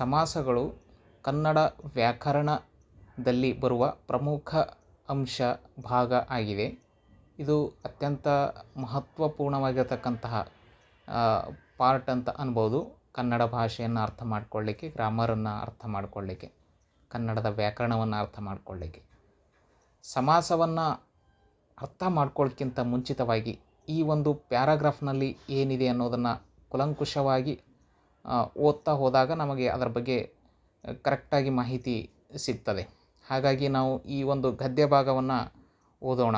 ಸಮಾಸಗಳು ಕನ್ನಡ ವ್ಯಾಕರಣದಲ್ಲಿ ಬರುವ ಪ್ರಮುಖ ಅಂಶ ಭಾಗ ಆಗಿದೆ. ಇದು ಅತ್ಯಂತ ಮಹತ್ವಪೂರ್ಣವಾಗಿರತಕ್ಕಂತಹ ಪಾರ್ಟ್ ಅಂತ ಅನ್ಬೋದು. ಕನ್ನಡ ಭಾಷೆಯನ್ನು ಅರ್ಥ ಮಾಡ್ಕೊಳ್ಳಿಕ್ಕೆ, ಗ್ರಾಮರನ್ನು ಅರ್ಥ ಮಾಡ್ಕೊಳ್ಳಿಕ್ಕೆ, ಕನ್ನಡದ ವ್ಯಾಕರಣವನ್ನು ಅರ್ಥ ಮಾಡ್ಕೊಳ್ಳಿಕ್ಕೆ. ಸಮಾಸವನ್ನು ಅರ್ಥ ಮಾಡ್ಕೊಳ್ಳೋಕ್ಕಿಂತ ಮುಂಚಿತವಾಗಿ ಈ ಒಂದು ಪ್ಯಾರಾಗ್ರಾಫ್ನಲ್ಲಿ ಏನಿದೆ ಅನ್ನೋದನ್ನು ಕೂಲಂಕುಷವಾಗಿ ಓದ್ತಾ ಹೋದಾಗ ನಮಗೆ ಅದರ ಬಗ್ಗೆ ಕರೆಕ್ಟಾಗಿ ಮಾಹಿತಿ ಸಿಗ್ತದೆ. ಹಾಗಾಗಿ ನಾವು ಈ ಒಂದು ಗದ್ಯ ಭಾಗವನ್ನು ಓದೋಣ.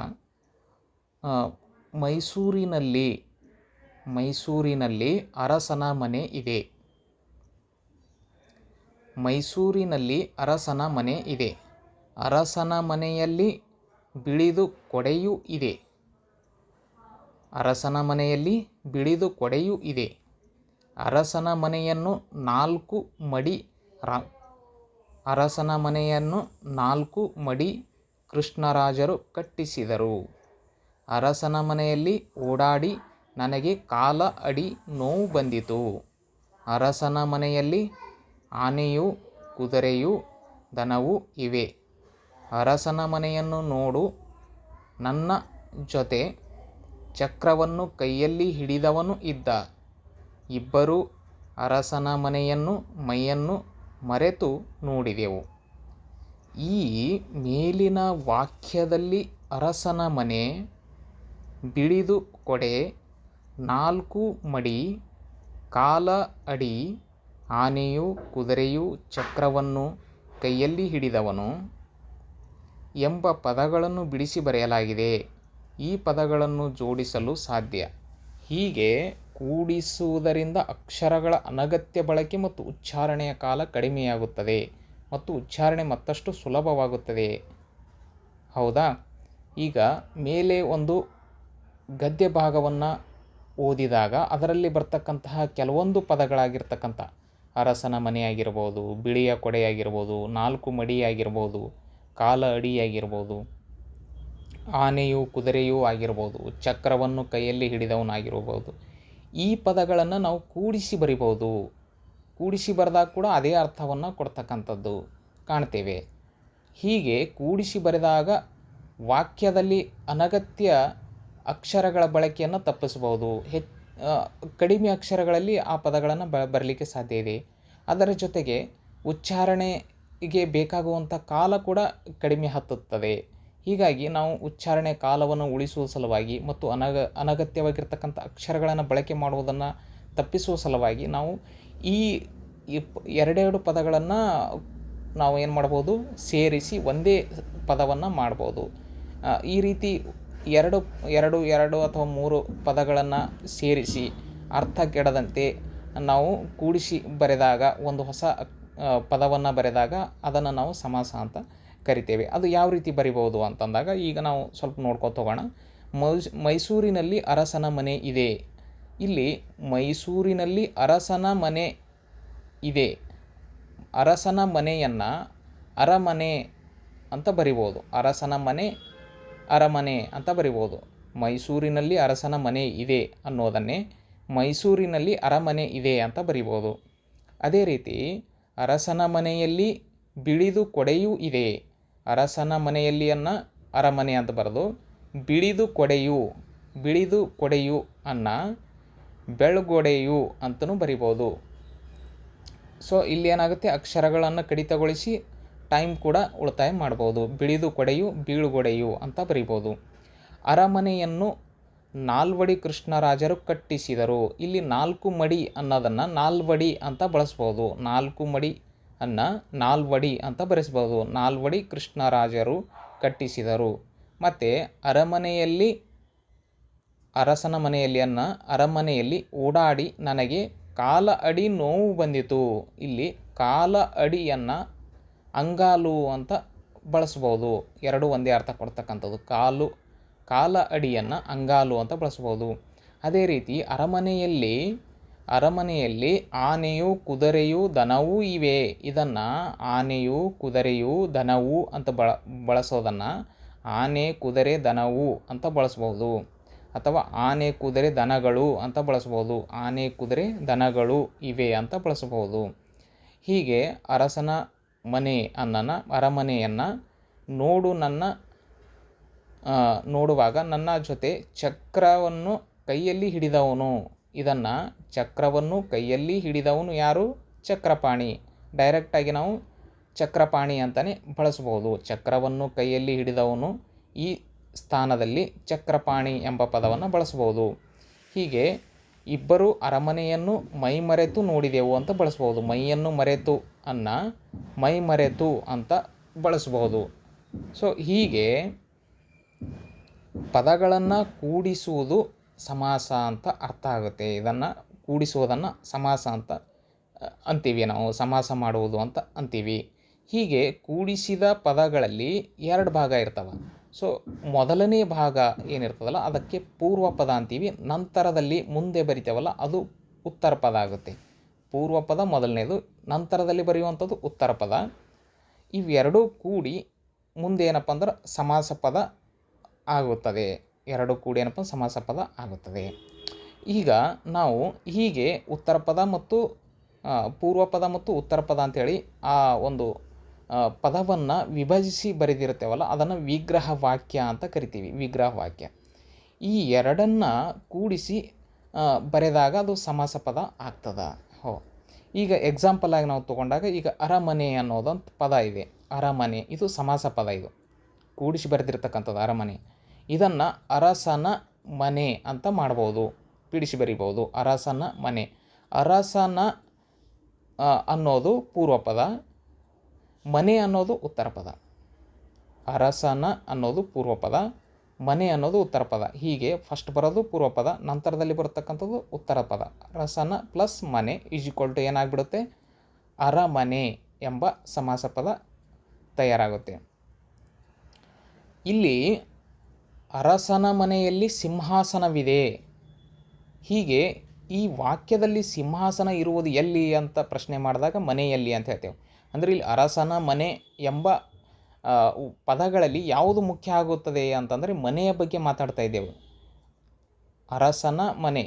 ಮೈಸೂರಿನಲ್ಲಿ ಮೈಸೂರಿನಲ್ಲಿ ಅರಸನ ಮನೆ ಇದೆ. ಮೈಸೂರಿನಲ್ಲಿ ಅರಸನ ಮನೆ ಇದೆ. ಅರಸನ ಮನೆಯಲ್ಲಿ ಬಿಳಿದು ಕೊಡೆಯೂ ಇದೆ. ಅರಸನ ಮನೆಯಲ್ಲಿ ಬಿಳಿದು ಕೊಡೆಯೂ ಇದೆ. ಅರಸನ ಮನೆಯನ್ನು ನಾಲ್ಕು ಮಡಿ ರಾ, ಅರಸನ ಮನೆಯನ್ನು ನಾಲ್ಕು ಮಡಿ ಕೃಷ್ಣರಾಜರು ಕಟ್ಟಿಸಿದರು. ಅರಸನ ಮನೆಯಲ್ಲಿ ಓಡಾಡಿ ನನಗೆ ಕಾಲ ಅಡಿ ನೋವು ಬಂದಿತು. ಅರಸನ ಮನೆಯಲ್ಲಿ ಆನೆಯು, ಕುದುರೆಯು, ದನವು ಇವೆ. ಅರಸನ ಮನೆಯನ್ನು ನೋಡು, ನನ್ನ ಜೊತೆ ಚಕ್ರವನ್ನು ಕೈಯಲ್ಲಿ ಹಿಡಿದವನು ಇದ್ದ. ಇಬ್ಬರೂ ಅರಸನ ಮನೆಯನ್ನು, ಮೈಯನ್ನು ಮರೆತು ನೋಡಿದೆವು. ಈ ಮೇಲಿನ ವಾಕ್ಯದಲ್ಲಿ ಅರಸನ ಮನೆ, ಬಿಳಿದು ಕೊಡೆ, ನಾಲ್ಕು ಮಡಿ, ಕಾಲ ಅಡಿ, ಆನೆಯು, ಕುದುರೆಯು ಚಕ್ರವನ್ನು ಕೈಯಲ್ಲಿ ಹಿಡಿದವನು ಎಂಬ ಪದಗಳನ್ನು ಬಿಡಿಸಿ ಬರೆಯಲಾಗಿದೆ. ಈ ಪದಗಳನ್ನು ಜೋಡಿಸಲು ಸಾಧ್ಯ. ಹೀಗೆ ಕೂಡಿಸುವುದರಿಂದ ಅಕ್ಷರಗಳ ಅನಗತ್ಯ ಬಳಕೆ ಮತ್ತು ಉಚ್ಚಾರಣೆಯ ಕಾಲ ಕಡಿಮೆಯಾಗುತ್ತದೆ ಮತ್ತು ಉಚ್ಚಾರಣೆ ಮತ್ತಷ್ಟು ಸುಲಭವಾಗುತ್ತದೆ. ಹೌದಾ? ಈಗ ಮೇಲೆ ಒಂದು ಗದ್ಯ ಭಾಗವನ್ನು ಓದಿದಾಗ ಅದರಲ್ಲಿ ಬರ್ತಕ್ಕಂತಹ ಕೆಲವೊಂದು ಪದಗಳಾಗಿರ್ತಕ್ಕಂಥ ಅರಸನ ಮನೆಯಾಗಿರ್ಬೋದು, ಬಿಳಿಯ ಕೊಡೆಯಾಗಿರ್ಬೋದು, ನಾಲ್ಕು ಮಡಿಯಾಗಿರ್ಬೋದು, ಕಾಲ ಅಡಿಯಾಗಿರ್ಬೋದು, ಆನೆಯು ಕುದುರೆಯೂ ಆಗಿರ್ಬೋದು, ಚಕ್ರವನ್ನು ಕೈಯಲ್ಲಿ ಹಿಡಿದವನಾಗಿರ್ಬೋದು ಈ ಪದಗಳನ್ನು ನಾವು ಕೂಡಿಸಿ ಬರಿಬೋದು ಕೂಡಿಸಿ ಬರೆದಾಗ ಕೂಡ ಅದೇ ಅರ್ಥವನ್ನು ಕೊಡ್ತಕ್ಕಂಥದ್ದು ಕಾಣ್ತೇವೆ. ಹೀಗೆ ಕೂಡಿಸಿ ಬರೆದಾಗ ವಾಕ್ಯದಲ್ಲಿ ಅನಗತ್ಯ ಅಕ್ಷರಗಳ ಬಳಕೆಯನ್ನು ತಪ್ಪಿಸ್ಬೋದು ಹೆಚ್ ಕಡಿಮೆ ಅಕ್ಷರಗಳಲ್ಲಿ ಆ ಪದಗಳನ್ನು ಬ, ಬರಲಿಕ್ಕೆ ಸಾಧ್ಯ ಇದೆ. ಅದರ ಜೊತೆಗೆ ಉಚ್ಚಾರಣೆಗೆ ಬೇಕಾಗುವಂಥ ಕಾಲ ಕೂಡ ಕಡಿಮೆ ಹತ್ತುತ್ತದೆ. ಹೀಗಾಗಿ ನಾವು ಉಚ್ಚಾರಣೆ ಕಾಲವನ್ನು ಉಳಿಸುವ ಸಲುವಾಗಿ ಮತ್ತು ಅನಗ ಅನಗತ್ಯವಾಗಿರ್ತಕ್ಕಂಥ ಅಕ್ಷರಗಳನ್ನು ಬಳಕೆ ಮಾಡುವುದನ್ನು ತಪ್ಪಿಸುವ ಸಲುವಾಗಿ ನಾವು ಈ ಎರಡೆರಡು ಪದಗಳನ್ನು ನಾವು ಏನು ಮಾಡ್ಬೋದು, ಸೇರಿಸಿ ಒಂದೇ ಪದವನ್ನು ಮಾಡ್ಬೋದು. ಈ ರೀತಿ ಎರಡು ಎರಡು ಎರಡು ಅಥವಾ ಮೂರು ಪದಗಳನ್ನು ಸೇರಿಸಿ ಅರ್ಥ ಕೆಡದಂತೆ ನಾವು ಕೂಡಿಸಿ ಬರೆದಾಗ, ಒಂದು ಹೊಸ ಪದವನ್ನು ಬರೆದಾಗ ಅದನ್ನು ನಾವು ಸಮಾಸ ಅಂತ ಕರಿತೇವೆ. ಅದು ಯಾವ ರೀತಿ ಬರಿಬೋದು ಅಂತಂದಾಗ ಈಗ ನಾವು ಸ್ವಲ್ಪ ನೋಡ್ಕೊತ ಹೋಗೋಣ. ಮೈಸ್, ಮೈಸೂರಿನಲ್ಲಿ ಅರಸನ ಮನೆ ಇದೆ. ಇಲ್ಲಿ ಮೈಸೂರಿನಲ್ಲಿ ಅರಸನ ಮನೆ ಇದೆ. ಅರಸನ ಮನೆಯನ್ನು ಅರಮನೆ ಅಂತ ಬರಿಬೋದು ಅರಸನ ಮನೆ, ಅರಮನೆ ಅಂತ ಬರಿಬೋದು ಮೈಸೂರಿನಲ್ಲಿ ಅರಸನ ಮನೆ ಇದೆ ಅನ್ನೋದನ್ನೇ ಮೈಸೂರಿನಲ್ಲಿ ಅರಮನೆ ಇದೆ ಅಂತ ಬರಿಬೋದು ಅದೇ ರೀತಿ ಅರಸನ ಮನೆಯಲ್ಲಿ ಬಿಳಿದು ಕೊಡೆಯೂ ಇದೆ. ಅರಸನ ಮನೆಯಲ್ಲಿಯನ್ನು ಅರಮನೆ ಅಂತ ಬರೆದು, ಬಿಳಿದು ಕೊಡೆಯು ಬಿಳಿದು ಕೊಡೆಯು ಅನ್ನ ಬೆಳ್ಗೊಡೆಯು ಅಂತಲೂ ಬರಿಬೋದು. ಸೊ, ಇಲ್ಲಿ ಏನಾಗುತ್ತೆ? ಅಕ್ಷರಗಳನ್ನು ಕಡಿತಗೊಳಿಸಿ ಟೈಮ್ ಕೂಡ ಉಳಿತಾಯ ಮಾಡ್ಬೋದು. ಬಿಳಿದು ಕೊಡೆಯು, ಬೀಳುಗೊಡೆಯು ಅಂತ ಬರಿಬೋದು. ಅರಮನೆಯನ್ನು ನಾಲ್ವಡಿ ಕೃಷ್ಣರಾಜರು ಕಟ್ಟಿಸಿದರು. ಇಲ್ಲಿ ನಾಲ್ಕು ಮಡಿ ಅನ್ನೋದನ್ನು ನಾಲ್ವಡಿ ಅಂತ ಬಳಸ್ಬೋದು. ನಾಲ್ಕು ಮಡಿ ಅನ್ನ ನಾಲ್ವಡಿ ಅಂತ ಬರೆಸ್ಬೋದು ನಾಲ್ವಡಿ ಕೃಷ್ಣರಾಜರು ಕಟ್ಟಿಸಿದರು. ಮತ್ತು ಅರಮನೆಯಲ್ಲಿ, ಅರಸನ ಮನೆಯಲ್ಲಿ ಅನ್ನ, ಅರಮನೆಯಲ್ಲಿ ಓಡಾಡಿ ನನಗೆ ಕಾಲ ಅಡಿ ನೋವು ಬಂದಿತು. ಇಲ್ಲಿ ಕಾಲ ಅಡಿಯನ್ನು ಅಂಗಾಲು ಅಂತ ಬಳಸ್ಬೋದು ಎರಡು ಒಂದೇ ಅರ್ಥ ಕೊಡ್ತಕ್ಕಂಥದ್ದು. ಕಾಲು, ಕಾಲ ಅಡಿಯನ್ನು ಅಂಗಾಲು ಅಂತ ಬಳಸ್ಬೋದು ಅದೇ ರೀತಿ ಅರಮನೆಯಲ್ಲಿ ಅರಮನೆಯಲ್ಲಿ ಆನೆಯು ಕುದುರೆಯು ದನವೂ ಇವೆ. ಇದನ್ನು ಆನೆಯು ಕುದುರೆಯು ದನವು ಅಂತ ಬಳ, ಬಳಸೋದನ್ನು ಆನೆ ಕುದುರೆ ದನವು ಅಂತ ಬಳಸ್ಬೋದು. ಅಥವಾ ಆನೆ ಕುದುರೆ ದನಗಳು ಅಂತ ಬಳಸ್ಬೋದು. ಆನೆ ಕುದುರೆ ದನಗಳು ಇವೆ ಅಂತ ಬಳಸ್ಬೋದು. ಹೀಗೆ ಅರಸನ ಮನೆ ಅನ್ನನ, ಅರಮನೆಯನ್ನು ನೋಡು ನನ್ನ ನೋಡುವಾಗ ನನ್ನ ಜೊತೆ ಚಕ್ರವನ್ನು ಕೈಯಲ್ಲಿ ಹಿಡಿದವನು. ಇದನ್ನು ಚಕ್ರವನ್ನು ಕೈಯಲ್ಲಿ ಹಿಡಿದವನು ಯಾರು? ಚಕ್ರಪಾಣಿ. ಡೈರೆಕ್ಟಾಗಿ ನಾವು ಚಕ್ರಪಾಣಿ ಅಂತಲೇ ಬಳಸ್ಬೋದು ಚಕ್ರವನ್ನು ಕೈಯಲ್ಲಿ ಹಿಡಿದವನು ಈ ಸ್ಥಾನದಲ್ಲಿ ಚಕ್ರಪಾಣಿ ಎಂಬ ಪದವನ್ನು ಬಳಸ್ಬೋದು ಹೀಗೆ ಇಬ್ಬರು ಅರಮನೆಯನ್ನು ಮೈ ಮರೆತು ನೋಡಿದೆವು ಅಂತ ಬಳಸ್ಬೋದು ಮೈಯನ್ನು ಮರೆತು ಅನ್ನ ಮೈ ಮರೆತು ಅಂತ ಬಳಸ್ಬೋದು ಸೊ ಹೀಗೆ ಪದಗಳನ್ನು ಕೂಡಿಸುವುದು ಸಮಾಸ ಅಂತ ಅರ್ಥ ಆಗುತ್ತೆ. ಇದನ್ನು ಕೂಡಿಸುವುದನ್ನು ಸಮಾಸ ಅಂತ ಅಂತೀವಿ. ನಾವು ಸಮಾಸ ಮಾಡುವುದು ಅಂತ ಅಂತೀವಿ. ಹೀಗೆ ಕೂಡಿಸಿದ ಪದಗಳಲ್ಲಿ ಎರಡು ಭಾಗ ಇರ್ತವೆ. ಸೊ ಮೊದಲನೇ ಭಾಗ ಏನಿರ್ತದಲ್ಲ, ಅದಕ್ಕೆ ಪೂರ್ವ ಪದ ಅಂತೀವಿ. ನಂತರದಲ್ಲಿ ಮುಂದೆ ಬರಿತೇವಲ್ಲ, ಅದು ಉತ್ತರ ಪದ ಆಗುತ್ತೆ. ಪೂರ್ವ ಪದ ಮೊದಲನೇದು, ನಂತರದಲ್ಲಿ ಬರೆಯುವಂಥದ್ದು ಉತ್ತರ ಪದ. ಇವೆರಡೂ ಕೂಡಿ ಮುಂದೆ ಏನಪ್ಪ ಅಂದ್ರೆ ಸಮಾಸ ಪದ ಆಗುತ್ತದೆ. ಎರಡು ಕೂಡಿ ಏನಪ್ಪ ಸಮಾಸ ಪದ ಆಗುತ್ತದೆ. ಈಗ ನಾವು ಹೀಗೆ ಉತ್ತರ ಪದ ಮತ್ತು ಪೂರ್ವ ಪದ ಮತ್ತು ಉತ್ತರ ಪದ ಅಂಥೇಳಿ ಆ ಒಂದು ಪದವನ್ನು ವಿಭಜಿಸಿ ಬರೆದಿರ್ತೇವಲ್ಲ ಅದನ್ನು ವಿಗ್ರಹ ವಾಕ್ಯ ಅಂತ ಕರಿತೀವಿ, ವಿಗ್ರಹ ವಾಕ್ಯ. ಈ ಎರಡನ್ನು ಕೂಡಿಸಿ ಬರೆದಾಗ ಅದು ಸಮಾಸ ಪದ ಆಗ್ತದ. ಹೋ. ಈಗ ಎಕ್ಸಾಂಪಲ್ ಆಗಿ ನಾವು ತಗೊಂಡಾಗ ಈಗ ಅರಮನೆ ಅನ್ನೋದೊಂದು ಪದ ಇದೆ. ಅರಮನೆ, ಇದು ಸಮಾಸ ಪದ ಇದು. ಕೂಡಿಸಿ ಬರೆದಿರ್ತಕ್ಕಂಥದ್ದು ಅರಮನೆ. ಇದನ್ನು ಅರಸನ ಮನೆ ಅಂತ ಮಾಡ್ಬೋದು. ಬಿಡಿಸಿ ಬರಿಬೋದು ಅರಸನ ಮನೆ. ಅರಸನ ಅನ್ನೋದು ಪೂರ್ವ ಪದ. ಮನೆ ಅನ್ನೋದು ಉತ್ತರ ಪದ. ಅರಸನ ಅನ್ನೋದು ಪೂರ್ವ ಪದ. ಮನೆ ಅನ್ನೋದು ಉತ್ತರ ಪದ. ಹೀಗೆ ಫಸ್ಟ್ ಬರೋದು ಪೂರ್ವ ಪದ, ನಂತರದಲ್ಲಿ ಬರತಕ್ಕಂಥದ್ದು ಉತ್ತರ ಪದ. ಅರಸನ ಪ್ಲಸ್ ಮನೆ ಈಕ್ವಲ್ ಟು ಏನಾಗ್ಬಿಡುತ್ತೆ? ಅರಮನೆ ಎಂಬ ಸಮಾಸ ಪದ ತಯಾರಾಗುತ್ತೆ. ಇಲ್ಲಿ ಅರಸನ ಮನೆಯಲ್ಲಿ ಸಿಂಹಾಸನವಿದೆ. ಹೀಗೆ ಈ ವಾಕ್ಯದಲ್ಲಿ ಸಿಂಹಾಸನ ಇರುವುದು ಎಲ್ಲಿ ಅಂತ ಪ್ರಶ್ನೆ ಮಾಡಿದಾಗ ಮನೆಯಲ್ಲಿ ಅಂತ ಹೇಳ್ತೇವೆ. ಅಂದರೆ ಇಲ್ಲಿ ಅರಸನ ಮನೆ ಎಂಬ ಪದಗಳಲ್ಲಿ ಯಾವುದು ಮುಖ್ಯ ಆಗುತ್ತದೆ ಅಂತಂದರೆ ಮನೆಯ ಬಗ್ಗೆ ಮಾತಾಡ್ತಾ ಇದ್ದೇವೆ. ಅರಸನ ಮನೆ,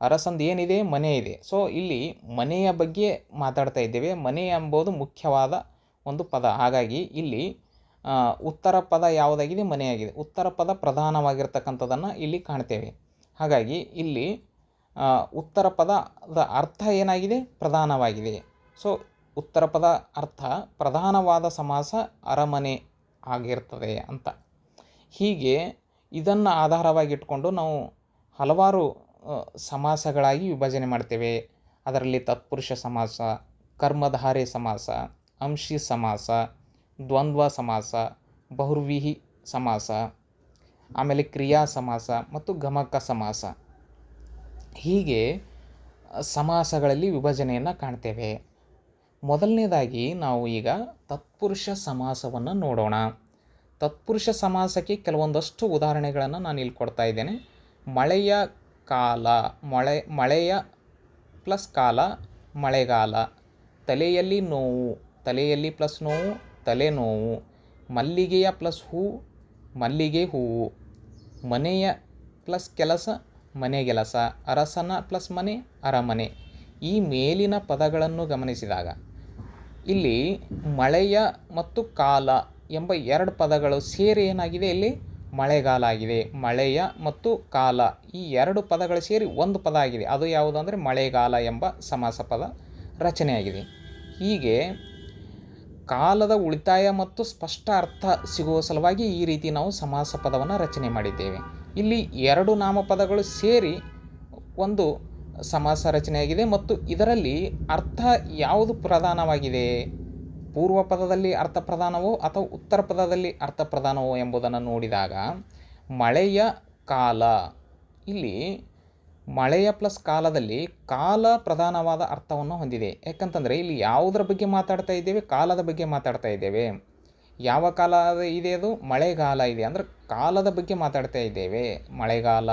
ಅರಸಂದು ಏನಿದೆ? ಮನೆ ಇದೆ. ಸೊ ಇಲ್ಲಿ ಮನೆಯ ಬಗ್ಗೆ ಮಾತಾಡ್ತಾ ಇದ್ದೇವೆ. ಮನೆ ಎಂಬುದು ಮುಖ್ಯವಾದ ಒಂದು ಪದ. ಹಾಗಾಗಿ ಇಲ್ಲಿ ಉತ್ತರ ಪದ ಯಾವುದಾಗಿದೆ? ಮನೆಯಾಗಿದೆ. ಉತ್ತರ ಪದ ಪ್ರಧಾನವಾಗಿರ್ತಕ್ಕಂಥದ್ದನ್ನು ಇಲ್ಲಿ ಕಾಣ್ತೇವೆ. ಹಾಗಾಗಿ ಇಲ್ಲಿ ಉತ್ತರ ಪದದ ಅರ್ಥ ಏನಾಗಿದೆ? ಪ್ರಧಾನವಾಗಿದೆ. ಸೊ ಉತ್ತರ ಪದ ಅರ್ಥ ಪ್ರಧಾನವಾದ ಸಮಾಸ ಅರಮನೆ ಆಗಿರ್ತದೆ ಅಂತ. ಹೀಗೆ ಇದನ್ನು ಆಧಾರವಾಗಿಟ್ಕೊಂಡು ನಾವು ಹಲವಾರು ಸಮಾಸಗಳಾಗಿ ವಿಭಜನೆ ಮಾಡ್ತೇವೆ. ಅದರಲ್ಲಿ ತತ್ಪುರುಷ ಸಮಾಸ, ಕರ್ಮಧಾರೆ ಸಮಾಸ, ಅಂಶಿ ಸಮಾಸ, ದ್ವಂದ್ವ ಸಮಾಸ, ಬಹುರ್ವಿಹಿ ಸಮಾಸ ಆಮೇಲೆ ಕ್ರಿಯಾ ಸಮಾಸ ಮತ್ತು ಗಮಕ ಸಮಾಸ. ಹೀಗೆ ಸಮಾಸಗಳಲ್ಲಿ ವಿಭಜನೆಯನ್ನು ಕಾಣ್ತೇವೆ. ಮೊದಲನೇದಾಗಿ ನಾವು ಈಗ ತತ್ಪುರುಷ ಸಮಾಸವನ್ನು ನೋಡೋಣ. ತತ್ಪುರುಷ ಸಮಾಸಕ್ಕೆ ಕೆಲವೊಂದಷ್ಟು ಉದಾಹರಣೆಗಳನ್ನು ನಾನು ಇಲ್ಲಿ ಕೊಡ್ತಾ ಇದ್ದೇನೆ. ಮಳೆಯ ಕಾಲ, ಮಳೆ, ಮಳೆಯ ಪ್ಲಸ್ ಕಾಲ, ಮಳೆಗಾಲ. ತಲೆಯಲ್ಲಿ ನೋವು, ತಲೆಯಲ್ಲಿ ಪ್ಲಸ್ ನೋವು, ತಲೆನೋವು. ಮಲ್ಲಿಗೆಯ ಪ್ಲಸ್ ಹೂ ಮಲ್ಲಿಗೆ ಹೂವು. ಮನೆಯ ಪ್ಲಸ್ ಕೆಲಸ ಮನೆಗೆಲಸ ಅರಸನ ಪ್ಲಸ್ ಮನೆ, ಅರಮನೆ. ಈ ಮೇಲಿನ ಪದಗಳನ್ನು ಗಮನಿಸಿದಾಗ ಇಲ್ಲಿ ಮಳೆಯ ಮತ್ತು ಕಾಲ ಎಂಬ ಎರಡು ಪದಗಳು ಸೇರಿ ಏನಾಗಿದೆ ಇಲ್ಲಿ? ಮಳೆಗಾಲ ಆಗಿದೆ. ಮಳೆಯ ಮತ್ತು ಕಾಲ ಈ ಎರಡು ಪದಗಳು ಸೇರಿ ಒಂದು ಪದ ಆಗಿದೆ. ಅದು ಯಾವುದು ಅಂದರೆ ಮಳೆಗಾಲ ಎಂಬ ಸಮಾಸ ಪದ ರಚನೆಯಾಗಿದೆ. ಹೀಗೆ ಕಾಲದ ಉಳಿತಾಯ ಮತ್ತು ಸ್ಪಷ್ಟ ಅರ್ಥ ಸಿಗುವ ಸಲುವಾಗಿ ಈ ರೀತಿ ನಾವು ಸಮಾಸ ಪದವನ್ನು ರಚನೆ ಮಾಡಿದ್ದೇವೆ. ಇಲ್ಲಿ ಎರಡು ನಾಮಪದಗಳು ಸೇರಿ ಒಂದು ಸಮಾಸ ರಚನೆಯಾಗಿದೆ ಮತ್ತು ಇದರಲ್ಲಿ ಅರ್ಥ ಯಾವುದು ಪ್ರಧಾನವಾಗಿದೆ? ಪೂರ್ವ ಪದದಲ್ಲಿ ಅರ್ಥ ಪ್ರಧಾನವೋ ಅಥವಾ ಉತ್ತರ ಪದದಲ್ಲಿ ಅರ್ಥ ಪ್ರಧಾನವೋ ಎಂಬುದನ್ನು ನೋಡಿದಾಗ ಮಳೆಯ ಕಾಲ. ಇಲ್ಲಿ ಮಳೆಯ ಪ್ಲಸ್ ಕಾಲದಲ್ಲಿ ಕಾಲ ಪ್ರಧಾನವಾದ ಅರ್ಥವನ್ನು ಹೊಂದಿದೆ. ಯಾಕಂತಂದರೆ ಇಲ್ಲಿ ಯಾವುದರ ಬಗ್ಗೆ ಮಾತಾಡ್ತಾ ಇದ್ದೇವೆ? ಕಾಲದ ಬಗ್ಗೆ ಮಾತಾಡ್ತಾ ಇದ್ದೇವೆ. ಯಾವ ಕಾಲ ಇದೆ ಅದು? ಮಳೆಗಾಲ ಇದೆ. ಅಂದರೆ ಕಾಲದ ಬಗ್ಗೆ ಮಾತಾಡ್ತಾ ಇದ್ದೇವೆ. ಮಳೆಗಾಲ,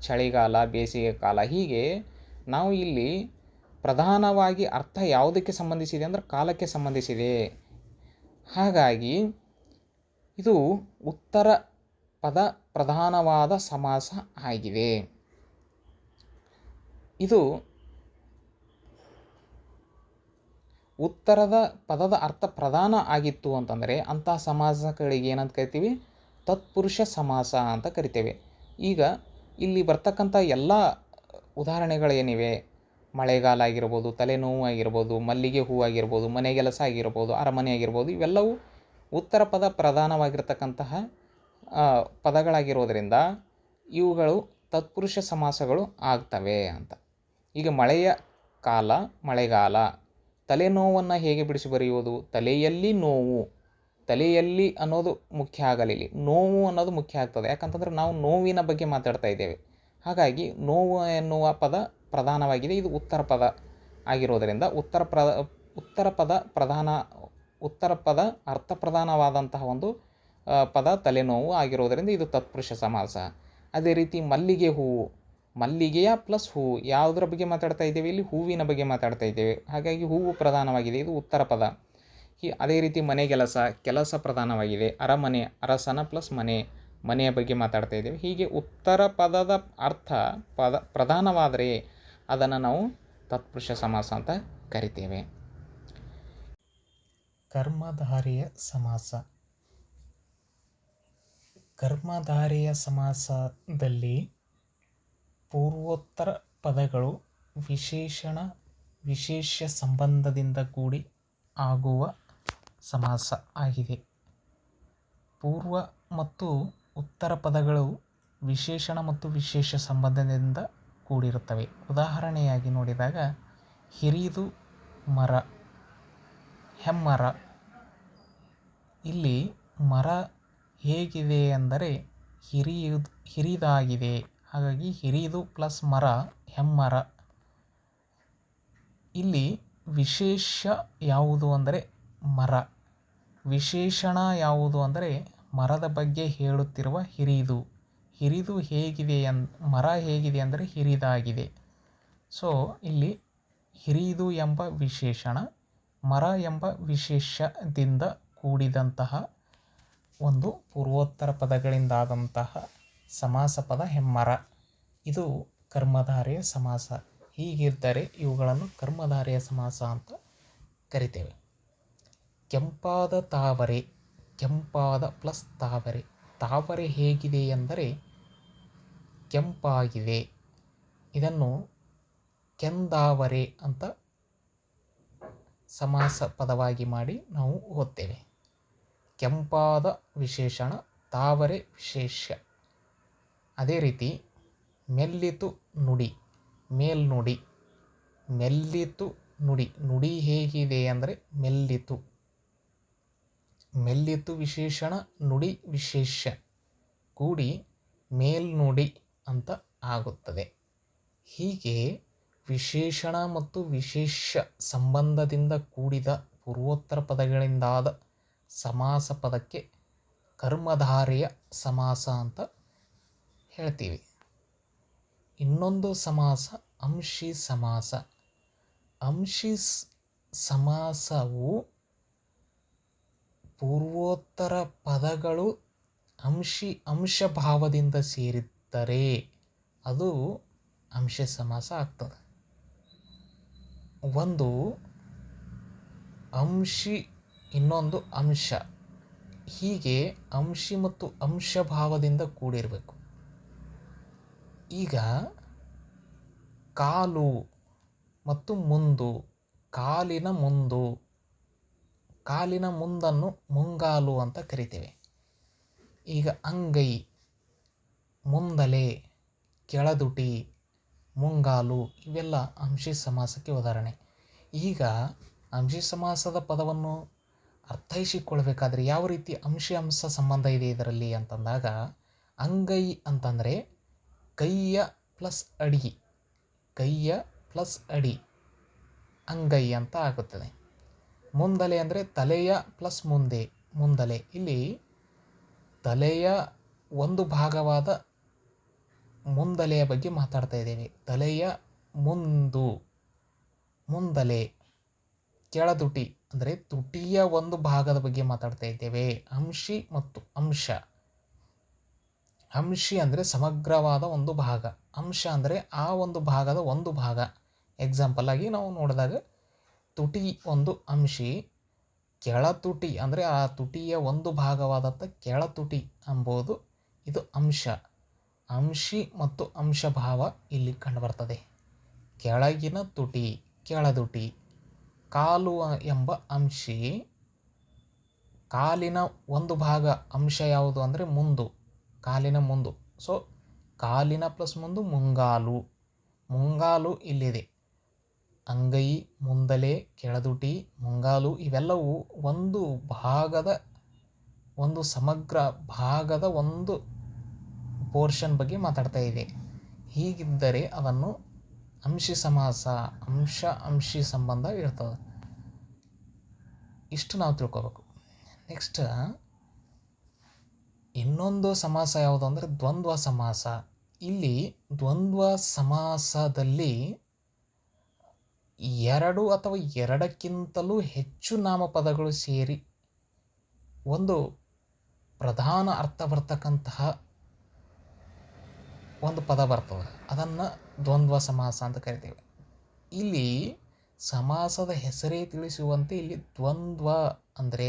ಚಳಿಗಾಲ, ಬೇಸಿಗೆ ಕಾಲ ಹೀಗೆ ನಾವು ಇಲ್ಲಿ ಪ್ರಧಾನವಾಗಿ ಅರ್ಥ ಯಾವುದಕ್ಕೆ ಸಂಬಂಧಿಸಿದೆ ಅಂದರೆ ಕಾಲಕ್ಕೆ ಸಂಬಂಧಿಸಿದೆ. ಹಾಗಾಗಿ ಇದು ಉತ್ತರ ಪದ ಪ್ರಧಾನವಾದ ಸಮಾಸ ಆಗಿದೆ. ಇದು ಉತ್ತರದ ಪದದ ಅರ್ಥ ಪ್ರಧಾನ ಆಗಿತ್ತು ಅಂತಂದರೆ ಅಂಥ ಸಮಾಸಗಳಿಗೆ ಏನಂತ ಕರಿತೀವಿ? ತತ್ಪುರುಷ ಸಮಾಸ ಅಂತ ಕರಿತೇವೆ. ಈಗ ಇಲ್ಲಿ ಬರ್ತಕ್ಕಂಥ ಎಲ್ಲ ಉದಾಹರಣೆಗಳೇನಿವೆ? ಮಳೆಗಾಲ ಆಗಿರ್ಬೋದು, ತಲೆನೋವು ಆಗಿರ್ಬೋದು, ಮಲ್ಲಿಗೆ ಹೂ ಆಗಿರ್ಬೋದು ಮನೆಗೆಲಸ ಆಗಿರ್ಬೋದು, ಅರಮನೆ ಆಗಿರ್ಬೋದು, ಇವೆಲ್ಲವೂ ಉತ್ತರ ಪದ ಪ್ರಧಾನವಾಗಿರ್ತಕ್ಕಂತಹ ಪದಗಳಾಗಿರೋದರಿಂದ ಇವುಗಳು ತತ್ಪುರುಷ ಸಮಾಸಗಳು ಆಗ್ತವೆ ಅಂತ. ಈಗ ಮಳೆಯ ಕಾಲ, ಮಳೆಗಾಲ. ತಲೆನೋವನ್ನು ಹೇಗೆ ಬಿಡಿಸಿ ಬರೆಯುವುದು? ತಲೆಯಲ್ಲಿ ನೋವು. ತಲೆಯಲ್ಲಿ ಅನ್ನೋದು ಮುಖ್ಯ ಆಗಲಿಲ್ಲ. ನೋವು ಅನ್ನೋದು ಮುಖ್ಯ ಆಗ್ತದೆ. ಯಾಕಂತಂದ್ರೆ ನಾವು ನೋವಿನ ಬಗ್ಗೆ ಮಾತಾಡ್ತಾ ಇದ್ದೇವೆ. ಹಾಗಾಗಿ ನೋವು ಎನ್ನುವ ಪದ ಪ್ರಧಾನವಾಗಿದೆ. ಇದು ಉತ್ತರ ಪದ ಆಗಿರೋದರಿಂದ ಉತ್ತರ ಪ್ರ, ಉತ್ತರ ಪದ ಪ್ರಧಾನ, ಉತ್ತರ ಪದ ಅರ್ಥ ಪ್ರಧಾನವಾದಂತಹ ಒಂದು ಪದ ತಲೆನೋವು ಆಗಿರೋದರಿಂದ ಇದು ತತ್ಪುರುಷ ಸಮಾಸ. ಅದೇ ರೀತಿ ಮಲ್ಲಿಗೆ ಹೂವು. ಮಲ್ಲಿಗೆಯ ಪ್ಲಸ್ ಹೂ, ಯಾವುದರ ಬಗ್ಗೆ ಮಾತಾಡ್ತಾ ಇದ್ದೇವೆ? ಇಲ್ಲಿ ಹೂವಿನ ಬಗ್ಗೆ ಮಾತಾಡ್ತಾ ಇದ್ದೇವೆ. ಹಾಗಾಗಿ ಹೂವು ಪ್ರಧಾನವಾಗಿದೆ, ಇದು ಉತ್ತರ ಪದ. ಈ ಅದೇ ರೀತಿ ಮನೆ ಕೆಲಸ ಕೆಲಸ ಪ್ರಧಾನವಾಗಿದೆ. ಅರಮನೆ, ಅರಸನ ಪ್ಲಸ್ ಮನೆ, ಮನೆಯ ಬಗ್ಗೆ ಮಾತಾಡ್ತಾ ಇದ್ದೇವೆ. ಹೀಗೆ ಉತ್ತರ ಪದದ ಅರ್ಥ ಪದ, ಪ್ರಧಾನವಾದರೆ ಅದನ್ನು ನಾವು ತತ್ಪುರುಷ ಸಮಾಸ ಅಂತ ಕರಿತೇವೆ. ಕರ್ಮಧಾರಿಯ ಸಮಾಸ. ಕರ್ಮಧಾರಿಯ ಸಮಾಸದಲ್ಲಿ ಪೂರ್ವೋತ್ತರ ಪದಗಳು ವಿಶೇಷಣ ವಿಶೇಷ ಸಂಬಂಧದಿಂದ ಕೂಡಿ ಆಗುವ ಸಮಾಸ ಆಗಿದೆ. ಪೂರ್ವ ಮತ್ತು ಉತ್ತರ ಪದಗಳು ವಿಶೇಷಣ ಮತ್ತು ವಿಶೇಷ ಸಂಬಂಧದಿಂದ ಕೂಡಿರುತ್ತವೆ. ಉದಾಹರಣೆಯಾಗಿ ನೋಡಿದಾಗ, ಹಿರಿದು ಮರ, ಹೆಮ್ಮರ. ಇಲ್ಲಿ ಮರ ಹೇಗಿದೆ ಅಂದರೆ ಹಿರಿಯು, ಹಿರಿದಾಗಿದೆ. ಹಾಗಾಗಿ ಹಿರಿದು ಪ್ಲಸ್ ಮರ, ಹೆಮ್ಮರ. ಇಲ್ಲಿ ವಿಶೇಷ ಯಾವುದು ಅಂದರೆ ಮರ. ವಿಶೇಷಣ ಯಾವುದು ಅಂದರೆ ಮರದ ಬಗ್ಗೆ ಹೇಳುತ್ತಿರುವ ಹಿರಿದು. ಹಿರಿದು ಹೇಗಿದೆ ಅನ್ ಮರ ಹೇಗಿದೆ ಅಂದರೆ ಹಿರಿದಾಗಿದೆ. ಸೊ, ಇಲ್ಲಿ ಹಿರಿದು ಎಂಬ ವಿಶೇಷಣ, ಮರ ಎಂಬ ವಿಶೇಷದಿಂದ ಕೂಡಿದಂತಹ ಒಂದು ಪೂರ್ವೋತ್ತರ ಪದಗಳಿಂದಾದಂತಹ ಸಮಾಸ ಪದ ಹೆಮ್ಮರ. ಇದು ಕರ್ಮಧಾರೆಯ ಸಮಾಸ. ಹೀಗಿದ್ದರೆ ಇವುಗಳನ್ನು ಕರ್ಮಧಾರೆಯ ಸಮಾಸ ಅಂತ ಕರಿತೇವೆ. ಕೆಂಪಾದ ತಾವರೆ, ಕೆಂಪಾದ ಪ್ಲಸ್ ತಾವರೆ. ತಾವರೆ ಹೇಗಿದೆ ಎಂದರೆ ಕೆಂಪಾಗಿದೆ. ಇದನ್ನು ಕೆಂದಾವರೆ ಅಂತ ಸಮಾಸ ಪದವಾಗಿ ಮಾಡಿ ನಾವು ಓದ್ತೇವೆ. ಕೆಂಪಾದ ವಿಶೇಷಣ, ತಾವರೆ ವಿಶೇಷ ಅದೇ ರೀತಿ ಮೆಲ್ಲಿತು ನುಡಿ, ಮೇಲ್ನುಡಿ, ಮೆಲ್ಲಿತು ನುಡಿ ನುಡಿ ಹೇಗಿದೆ ಅಂದರೆ ಮೆಲ್ಲಿತು. ಮೆಲ್ಲಿತು ವಿಶೇಷಣ, ನುಡಿ ವಿಶೇಷ ಕೂಡಿ ಮೇಲ್ನುಡಿ ಅಂತ ಆಗುತ್ತದೆ. ಹೀಗೆ ವಿಶೇಷಣ ಮತ್ತು ವಿಶೇಷ ಸಂಬಂಧದಿಂದ ಕೂಡಿದ ಪೂರ್ವೋತ್ತರ ಪದಗಳಿಂದಾದ ಸಮಾಸ ಪದಕ್ಕೆ ಕರ್ಮಧಾರೆಯ ಸಮಾಸ ಅಂತ ಹೇಳ್ತೀವಿ. ಇನ್ನೊಂದು ಸಮಾಸ ಅಂಶಿ ಸಮಾಸ. ಅಂಶಿ ಸಮಾಸವು ಪೂರ್ವೋತ್ತರ ಪದಗಳು ಅಂಶಿ ಅಂಶಭಾವದಿಂದ ಸೇರಿದ್ದರೆ ಅದು ಅಂಶ ಸಮಾಸ ಆಗ್ತದೆ. ಒಂದು ಅಂಶಿ ಇನ್ನೊಂದು ಅಂಶ. ಹೀಗೆ ಅಂಶಿ ಮತ್ತು ಅಂಶಭಾವದಿಂದ ಕೂಡಿರಬೇಕು. ಈಗ ಕಾಲು ಮತ್ತು ಮುಂದು, ಕಾಲಿನ ಮುಂದು, ಕಾಲಿನ ಮುಂದನ್ನು ಮುಂಗಾಲು ಅಂತ ಕರಿತೇವೆ. ಈಗ ಅಂಗೈ, ಮುಂದಲೆ, ಕೆಳದುಟಿ, ಮುಂಗಾಲು ಇವೆಲ್ಲ ಅಂಶಿ ಸಮಾಸಕ್ಕೆ ಉದಾಹರಣೆ. ಈಗ ಅಂಶಿ ಸಮಾಸದ ಪದವನ್ನು ಅರ್ಥೈಸಿಕೊಳ್ಬೇಕಾದ್ರೆ ಯಾವ ರೀತಿ ಅಂಶಿ ಅಂಶ ಸಂಬಂಧ ಇದೆ ಇದರಲ್ಲಿ ಅಂತಂದಾಗ, ಅಂಗೈ ಅಂತಂದರೆ ಕೈಯ ಪ್ಲಸ್ ಅಡಿ, ಕೈಯ ಪ್ಲಸ್ ಅಡಿ, ಅಂಗೈ ಅಂತ ಆಗುತ್ತದೆ. ಮುಂದಲೆ ಅಂದರೆ ತಲೆಯ ಪ್ಲಸ್ ಮುಂದೆ, ಮುಂದಲೆ. ಇಲ್ಲಿ ತಲೆಯ ಒಂದು ಭಾಗವಾದ ಮುಂದಲೆಯ ಬಗ್ಗೆ ಮಾತಾಡ್ತಾ ಇದ್ದೇವೆ ತಲೆಯ ಮುಂದು, ಮುಂದಲೆ, ಕೆಳದುಟಿ, ಅಂದರೆ ತುಟಿಯ ಒಂದು ಭಾಗದ ಬಗ್ಗೆ ಮಾತಾಡ್ತಾ ಇದ್ದೇವೆ. ಅಂಶಿ ಮತ್ತು ಅಂಶ. ಅಂಶಿ ಅಂದರೆ ಸಮಗ್ರವಾದ ಒಂದು ಭಾಗ. ಅಂಶ ಅಂದರೆ ಆ ಒಂದು ಭಾಗದ ಒಂದು ಭಾಗ. ಎಕ್ಸಾಂಪಲ್ ಆಗಿ ನಾವು ನೋಡಿದಾಗ ತುಟಿ ಒಂದು ಅಂಶಿ ಕೆಳತುಟಿ ಅಂದರೆ ಆ ತುಟಿಯ ಒಂದು ಭಾಗವಾದಂಥ ಕೆಳತುಟಿ ಎಂಬುದು ಇದು ಅಂಶ. ಅಂಶಿ ಮತ್ತು ಅಂಶಭಾವ ಇಲ್ಲಿ ಕಂಡುಬರ್ತದೆ. ಕೆಳಗಿನ ತುಟಿ, ಕೆಳದುಟಿ, ಕಾಲು ಎಂಬ ಅಂಶಿ ಕಾಲಿನ ಒಂದು ಭಾಗ. ಅಂಶ ಯಾವುದು ಅಂದರೆ ಮುಂದು. ಕಾಲಿನ ಮುಂದು. ಸೊ ಕಾಲಿನ ಪ್ಲಸ್ ಮುಂದು ಮುಂಗಾಲು. ಮುಂಗಾಲು ಇಲ್ಲಿದೆ. ಅಂಗೈ, ಮುಂದಲೆ, ಕೆಳದುಟಿ, ಮುಂಗಾಲು ಇವೆಲ್ಲವೂ ಒಂದು ಭಾಗದ, ಒಂದು ಸಮಗ್ರ ಭಾಗದ ಒಂದು ಪೋರ್ಷನ್ ಬಗ್ಗೆ ಮಾತಾಡ್ತಾ ಇದೆ. ಹೀಗಿದ್ದರೆ ಅದನ್ನು ಅಂಶಿ ಸಮಾಸ, ಅಂಶ, ಅಂಶಿ ಸಂಬಂಧ ಇರ್ತದೆ. ಇಷ್ಟು ನಾವು ತಿಳ್ಕೊಬೇಕು. ನೆಕ್ಸ್ಟ್ ಇನ್ನೊಂದು ಸಮಾಸ ಯಾವುದು ಅಂದರೆ ದ್ವಂದ್ವ ಸಮಾಸ. ಇಲ್ಲಿ ದ್ವಂದ್ವ ಸಮಾಸದಲ್ಲಿ ಎರಡು ಅಥವಾ ಎರಡಕ್ಕಿಂತಲೂ ಹೆಚ್ಚು ನಾಮಪದಗಳು ಸೇರಿ ಒಂದು ಪ್ರಧಾನ ಅರ್ಥ ಬರ್ತಕ್ಕಂತಹ ಒಂದು ಪದ ಬರ್ತದೆ. ಅದನ್ನು ದ್ವಂದ್ವ ಸಮಾಸ ಅಂತ ಕರಿತೀವಿ. ಇಲ್ಲಿ ಸಮಾಸದ ಹೆಸರೇ ತಿಳಿಸುವಂತೆ ಇಲ್ಲಿ ದ್ವಂದ್ವ ಅಂದರೆ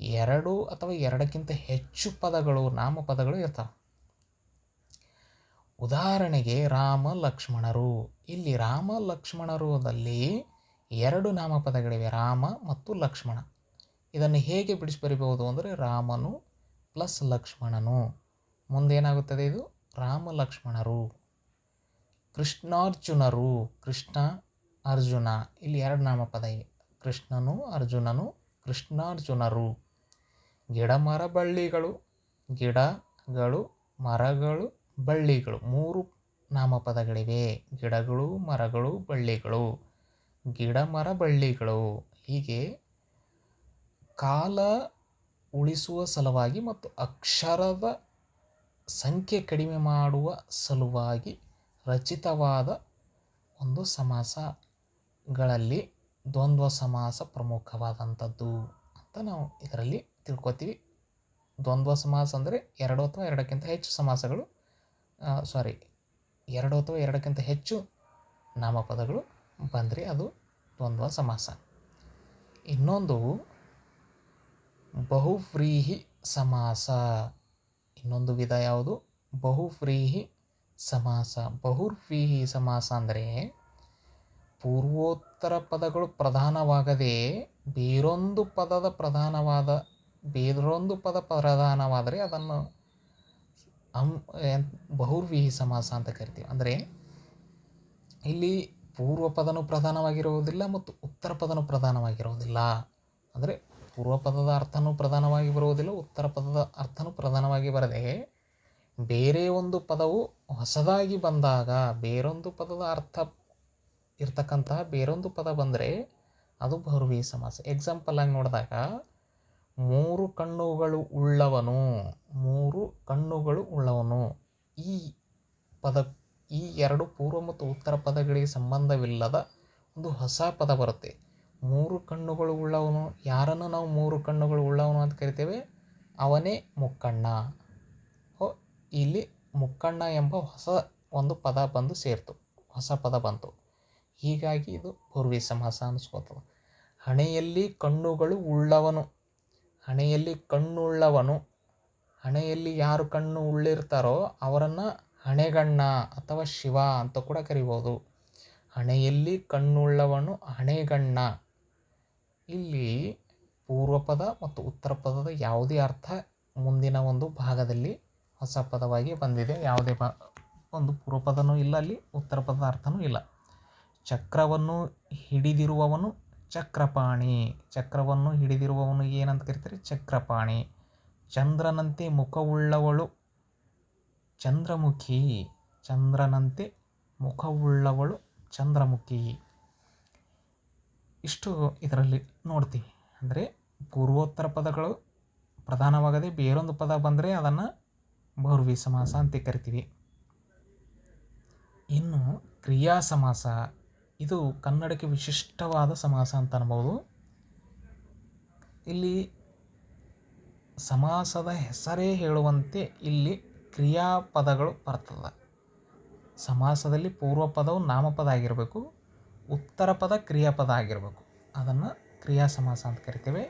ಎರಡು ಅಥವಾ ಎರಡಕ್ಕಿಂತ ಹೆಚ್ಚು ಪದಗಳು, ನಾಮಪದಗಳು ಇರ್ತವೆ. ಉದಾಹರಣೆಗೆ ರಾಮ ಲಕ್ಷ್ಮಣರು. ಇಲ್ಲಿ ರಾಮ ಲಕ್ಷ್ಮಣರುದಲ್ಲಿ ಎರಡು ನಾಮಪದಗಳಿವೆ, ರಾಮ ಮತ್ತು ಲಕ್ಷ್ಮಣ. ಇದನ್ನು ಹೇಗೆ ಬಿಡಿಸಿ ಬರಿಬಹುದು ಅಂದರೆ ರಾಮನು ಪ್ಲಸ್ ಲಕ್ಷ್ಮಣನು. ಮುಂದೇನಾಗುತ್ತದೆ ಇದು? ರಾಮ ಲಕ್ಷ್ಮಣರು. ಕೃಷ್ಣಾರ್ಜುನರು. ಕೃಷ್ಣ, ಅರ್ಜುನ. ಇಲ್ಲಿ ಎರಡು ನಾಮಪದ ಇವೆ. ಕೃಷ್ಣನು, ಅರ್ಜುನನು, ಕೃಷ್ಣಾರ್ಜುನರು. ಗಿಡ ಮರ ಬಳ್ಳಿಗಳು, ಗಿಡಗಳು, ಮರಗಳು, ಬಳ್ಳಿಗಳು. ಮೂರು ನಾಮಪದಗಳಿವೆ. ಗಿಡಗಳು, ಮರಗಳು, ಬಳ್ಳಿಗಳು. ಗಿಡ ಮರ ಬಳ್ಳಿಗಳು. ಹೀಗೆ ಕಾಲ ಉಳಿಸುವ ಸಲುವಾಗಿ ಮತ್ತು ಅಕ್ಷರದ ಸಂಖ್ಯೆ ಕಡಿಮೆ ಮಾಡುವ ಸಲುವಾಗಿ ರಚಿತವಾದ ಒಂದು ಸಮಾಸಗಳಲ್ಲಿ ದ್ವಂದ್ವ ಸಮಾಸ ಪ್ರಮುಖವಾದಂಥದ್ದು ಅಂತ ನಾವು ಇದರಲ್ಲಿ ತಿಳ್ಕೊತೀವಿ. ದ್ವಂದ್ವ ಸಮಾಸ ಅಂದರೆ ಎರಡು ಅಥವಾ ಎರಡಕ್ಕಿಂತ ಹೆಚ್ಚು ಸಮಾಸಗಳು ಸಾರಿ ಎರಡು ಅಥವಾ ಎರಡಕ್ಕಿಂತ ಹೆಚ್ಚು ನಾಮಪದಗಳು ಬಂದರೆ ಅದು ದ್ವಂದ್ವ ಸಮಾಸ. ಇನ್ನೊಂದು ಬಹುಫ್ರೀಹಿ ಸಮಾಸ. ಇನ್ನೊಂದು ವಿಧ ಯಾವುದು? ಬಹುಫ್ರೀಹಿ ಸಮಾಸ. ಬಹುರ್ಫ್ರೀಹಿ ಸಮಾಸ ಅಂದರೆ ಪೂರ್ವೋತ್ತರ ಪದಗಳು ಪ್ರಧಾನವಾಗದೇ ಬೇರೊಂದು ಪದದ ಪ್ರಧಾನವಾದ ಬೇರೊಂದು ಪದ ಪ್ರಧಾನವಾದರೆ ಅದನ್ನು ಅಂ ಬಹುವ್ರೀಹಿ ಸಮಾಸ ಅಂತ ಕರಿತೀವಿ. ಅಂದರೆ ಇಲ್ಲಿ ಪೂರ್ವ ಪದನು ಪ್ರಧಾನವಾಗಿರುವುದಿಲ್ಲ ಮತ್ತು ಉತ್ತರ ಪದನು ಪ್ರಧಾನವಾಗಿರುವುದಿಲ್ಲ. ಅಂದರೆ ಪೂರ್ವ ಪದದ ಅರ್ಥನೂ ಪ್ರಧಾನವಾಗಿ ಬರುವುದಿಲ್ಲ, ಉತ್ತರ ಪದದ ಅರ್ಥನೂ ಪ್ರಧಾನವಾಗಿ ಬರದೆ ಬೇರೆ ಒಂದು ಪದವು ಹೊಸದಾಗಿ ಬಂದಾಗ, ಬೇರೊಂದು ಪದದ ಅರ್ಥ ಇರ್ತಕ್ಕಂತಹ ಬೇರೊಂದು ಪದ ಬಂದರೆ ಅದು ಬಹುರ್ವಿಹಿ ಸಮಾಸ. ಎಕ್ಸಾಂಪಲ್ ಆಗಿ ನೋಡಿದಾಗ ಮೂರು ಕಣ್ಣುಗಳು ಉಳ್ಳವನು, ಮೂರು ಕಣ್ಣುಗಳು ಉಳ್ಳವನು. ಈ ಪದ, ಈ ಎರಡು ಪೂರ್ವ ಮತ್ತು ಉತ್ತರ ಪದಗಳಿಗೆ ಸಂಬಂಧವಿಲ್ಲದ ಒಂದು ಹೊಸ ಪದ ಬರುತ್ತೆ. ಮೂರು ಕಣ್ಣುಗಳು ಉಳ್ಳವನು, ಯಾರನ್ನು ನಾವು ಮೂರು ಕಣ್ಣುಗಳು ಉಳ್ಳವನು ಅಂತ ಕರಿತೇವೆ? ಅವನೇ ಮುಕ್ಕಣ್ಣ. ಓ ಇಲ್ಲಿ ಮುಕ್ಕಣ್ಣ ಎಂಬ ಹೊಸ ಒಂದು ಪದ ಬಂದು ಸೇರ್ತು, ಹೊಸ ಪದ ಬಂತು. ಹೀಗಾಗಿ ಇದು ಪೂರ್ವಿ ಸಮಾಸ ಅನಿಸ್ಕೋತದೆ. ಹಣೆಯಲ್ಲಿ ಕಣ್ಣುಗಳು ಉಳ್ಳವನು. ಹಣೆಯಲ್ಲಿ ಕಣ್ಣುಳ್ಳವನು. ಹಣೆಯಲ್ಲಿ ಯಾರು ಕಣ್ಣು ಉಳ್ಳಿರ್ತಾರೋ ಅವರನ್ನು ಹಣೆಗಣ್ಣ ಅಥವಾ ಶಿವ ಅಂತ ಕೂಡ ಕರಿಬೋದು. ಹಣೆಯಲ್ಲಿ ಕಣ್ಣುಳ್ಳವನು ಹಣೆಗಣ್ಣ. ಇಲ್ಲಿ ಪೂರ್ವ ಪದ ಮತ್ತು ಉತ್ತರ ಪದದ ಯಾವುದೇ ಅರ್ಥ ಮುಂದಿನ ಒಂದು ಭಾಗದಲ್ಲಿ ಹೊಸ ಪದವಾಗಿ ಬಂದಿದೆ. ಯಾವುದೇ ಒಂದು ಪೂರ್ವ ಪದನೂ ಇಲ್ಲ ಅಲ್ಲಿ, ಉತ್ತರ ಪದದ ಅರ್ಥನೂ ಇಲ್ಲ. ಚಕ್ರವನ್ನು ಹಿಡಿದಿರುವವನು ಚಕ್ರಪಾಣಿ. ಚಕ್ರವನ್ನು ಹಿಡಿದಿರುವವನು ಏನಂತ ಕರೀತಾರೆ? ಚಕ್ರಪಾಣಿ. ಚಂದ್ರನಂತೆ ಮುಖವುಳ್ಳವಳು ಚಂದ್ರಮುಖಿ. ಚಂದ್ರನಂತೆ ಮುಖವುಳ್ಳವಳು ಚಂದ್ರಮುಖಿ. ಇಷ್ಟು ಇದರಲ್ಲಿ ನೋಡ್ತೀವಿ. ಅಂದರೆ ಪೂರ್ವೋತ್ತರ ಪದಗಳು ಪ್ರಧಾನವಾಗದೆ ಬೇರೊಂದು ಪದ ಬಂದರೆ ಅದನ್ನು ಬಹುರ್ವಿ ಸಮಾಸ ಅಂತ ಕರಿತೀವಿ. ಇನ್ನು ಕ್ರಿಯಾ ಸಮಾಸ ಇದು ಕನ್ನಡಕ್ಕೆ ವಿಶಿಷ್ಟವಾದ ಸಮಾಸ ಅಂತ ಅನ್ಬೋದು. ಇಲ್ಲಿ ಸಮಾಸದ ಹೆಸರೇ ಹೇಳುವಂತೆ ಇಲ್ಲಿ ಕ್ರಿಯಾಪದಗಳು ಬರ್ತದೆ. ಸಮಾಸದಲ್ಲಿ ಪೂರ್ವ ಪದವು ನಾಮಪದ ಆಗಿರಬೇಕು ಉತ್ತರ ಪದ ಕ್ರಿಯಾಪದ ಆಗಿರಬೇಕು. ಅದನ್ನು ಕ್ರಿಯಾ ಸಮಾಸ ಅಂತ ಕರಿತೇವೆ.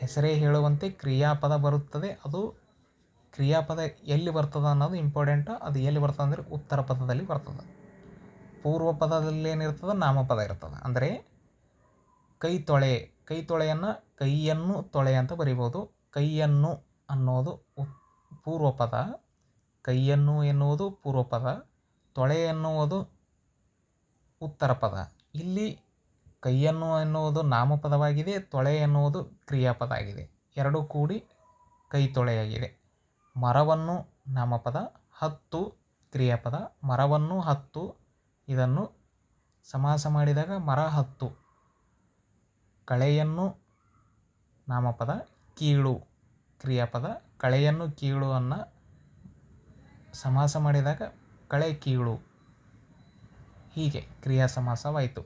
ಹೆಸರೇ ಹೇಳುವಂತೆ ಕ್ರಿಯಾಪದ ಬರುತ್ತದೆ, ಅದು ಕ್ರಿಯಾಪದ ಎಲ್ಲಿ ಬರ್ತದೆ ಅನ್ನೋದು ಇಂಪಾರ್ಟೆಂಟ್ ಅದು ಎಲ್ಲಿ ಬರ್ತದೆ ಅಂದರೆ ಉತ್ತರ ಪದದಲ್ಲಿ ಬರ್ತದೆ. ಪೂರ್ವ ಪದದಲ್ಲಿ ಏನಿರ್ತದೆ ನಾಮಪದ ಇರ್ತದೆ. ಅಂದರೆ ಕೈ ತೊಳೆ, ಕೈ ತೊಳೆಯನ್ನು ಕೈಯನ್ನು ತೊಳೆ ಅಂತ ಬರಿಬೋದು. ಕೈಯನ್ನು ಅನ್ನೋದು ಪೂರ್ವಪದ ಪೂರ್ವ ಪದ ಕೈಯನ್ನು ಎನ್ನುವುದು ಪೂರ್ವ ಪದ ತೊಳೆ ಎನ್ನುವುದು ಉತ್ತರ ಪದ ಇಲ್ಲಿ ಕೈಯನ್ನು ಎನ್ನುವುದು ನಾಮಪದವಾಗಿದೆ, ತೊಳೆ ಎನ್ನುವುದು ಕ್ರಿಯಾಪದ ಆಗಿದೆ. ಎರಡೂ ಕೂಡಿ ಕೈ ತೊಳೆಯಾಗಿದೆ ಮರವನ್ನು ನಾಮಪದ, ಹತ್ತು ಕ್ರಿಯಾಪದ, ಮರವನ್ನು ಹತ್ತು ಇದನ್ನು ಸಮಾಸ ಮಾಡಿದಾಗ ಮರ ಹತ್ತು. ಕಳೆಯನ್ನು ನಾಮಪದ ಕೀಳು. ಕ್ರಿಯಾಪದ ಕಳೆಯನ್ನು ಕೀಳು ಅನ್ನ ಸಮಾಸ ಮಾಡಿದಾಗ ಕಳೆ ಕೀಳು. ಹೀಗೆ ಕ್ರಿಯಾ ಸಮಾಸವಾಯಿತು.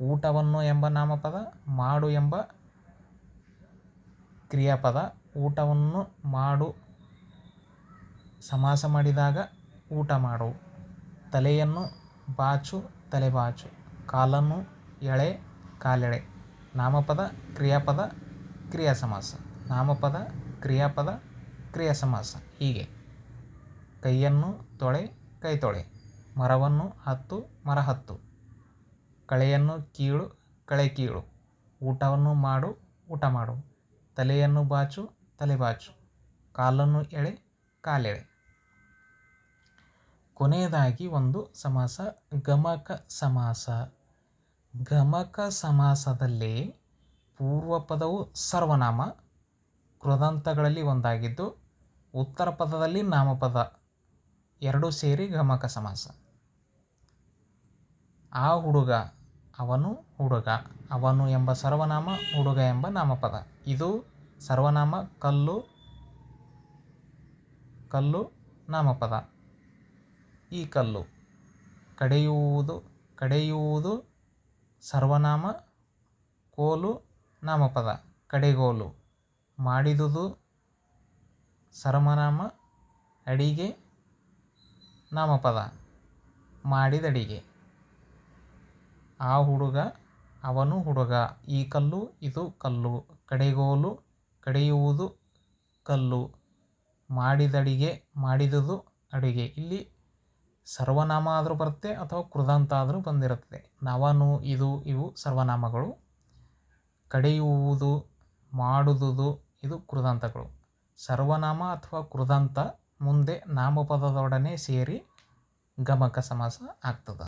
ಊಟವನ್ನು ಎಂಬ ನಾಮಪದ, ಮಾಡು ಎಂಬ ಕ್ರಿಯಾಪದ, ಊಟವನ್ನು ಮಾಡು ಸಮಾಸ ಮಾಡಿದಾಗ ಊಟ ಮಾಡು. ತಲೆಯನ್ನು ಬಾಚು ತಲೆಬಾಚು, ಕಾಲನ್ನು ಎಳೆ ಕಾಲೆಳೆ. ನಾಮಪದ, ಕ್ರಿಯಾಪದ ಕ್ರಿಯಾ ಸಮಾಸ ನಾಮಪದ, ಕ್ರಿಯಾಪದ ಕ್ರಿಯಾ ಸಮಾಸ ಹೀಗೆ. ಕೈಯನ್ನು ತೊಳೆ ಕೈ ತೊಳೆ ಮರವನ್ನು ಹತ್ತು, ಮರ ಹತ್ತು. ಕಳೆಯನ್ನು ಕೀಳು, ಕಳೆ ಕೀಳು. ಊಟವನ್ನು ಮಾಡು, ಊಟ ಮಾಡು. ತಲೆಯನ್ನು ಬಾಚು, ತಲೆ ಬಾಚು. ಕಾಲನ್ನು ಎಳೆ, ಕಾಲೆಳೆ. ಕೊನೆಯದಾಗಿ ಒಂದು ಸಮಾಸ, ಗಮಕ ಸಮಾಸ. ಗಮಕ ಸಮಾಸದಲ್ಲಿ ಪೂರ್ವ ಪದವು ಸರ್ವನಾಮ, ಕೃದಂತಗಳಲ್ಲಿ ಒಂದಾಗಿದ್ದು ಉತ್ತರ ಪದದಲ್ಲಿ ನಾಮಪದ, ಎರಡೂ ಸೇರಿ ಗಮಕ ಸಮಾಸ. ಆ ಹುಡುಗ, ಅವನು ಹುಡುಗ, ಅವನು ಎಂಬ ಸರ್ವನಾಮ, ಹುಡುಗ ಎಂಬ ನಾಮಪದ. ಇದು ಸರ್ವನಾಮ, ಕಲ್ಲು ಕಲ್ಲು ನಾಮಪದ. ಈ ಕಲ್ಲು. ಕಡೆಯುವುದು ಕಡೆಯುವುದು ಸರ್ವನಾಮ, ಕೋಲು ನಾಮಪದ. ಕಡೆಗೋಲು, ಮಾಡಿದುದು ಸರ್ವನಾಮ, ಅಡಿಗೆ ನಾಮಪದ. ಮಾಡಿದಡಿಗೆ. ಆ ಹುಡುಗ ಅವನು ಹುಡುಗ. ಈ ಕಲ್ಲು, ಇದು ಕಲ್ಲು. ಕಡೆಗೋಲು ಕಡೆಯುವುದು ಕಲ್ಲು. ಮಾಡಿದಡಿಗೆ, ಮಾಡಿದುದು ಅಡಿಗೆ. ಇಲ್ಲಿ ಸರ್ವನಾಮ ಆದರೂ ಬರುತ್ತೆ ಅಥವಾ ಕೃದಂತ ಆದರೂ ಬಂದಿರುತ್ತದೆ. ನವನು, ಇದು, ಇವು ಸರ್ವನಾಮಗಳು. ಕಡೆಯುವುದು ಮಾಡುವುದು ಇದು ಕೃದಂತಗಳು. ಸರ್ವನಾಮ ಅಥವಾ ಕೃದಂತ ಮುಂದೆ ನಾಮಪದದೊಡನೆ ಸೇರಿ ಗಮಕ ಸಮಾಸ ಆಗ್ತದೆ.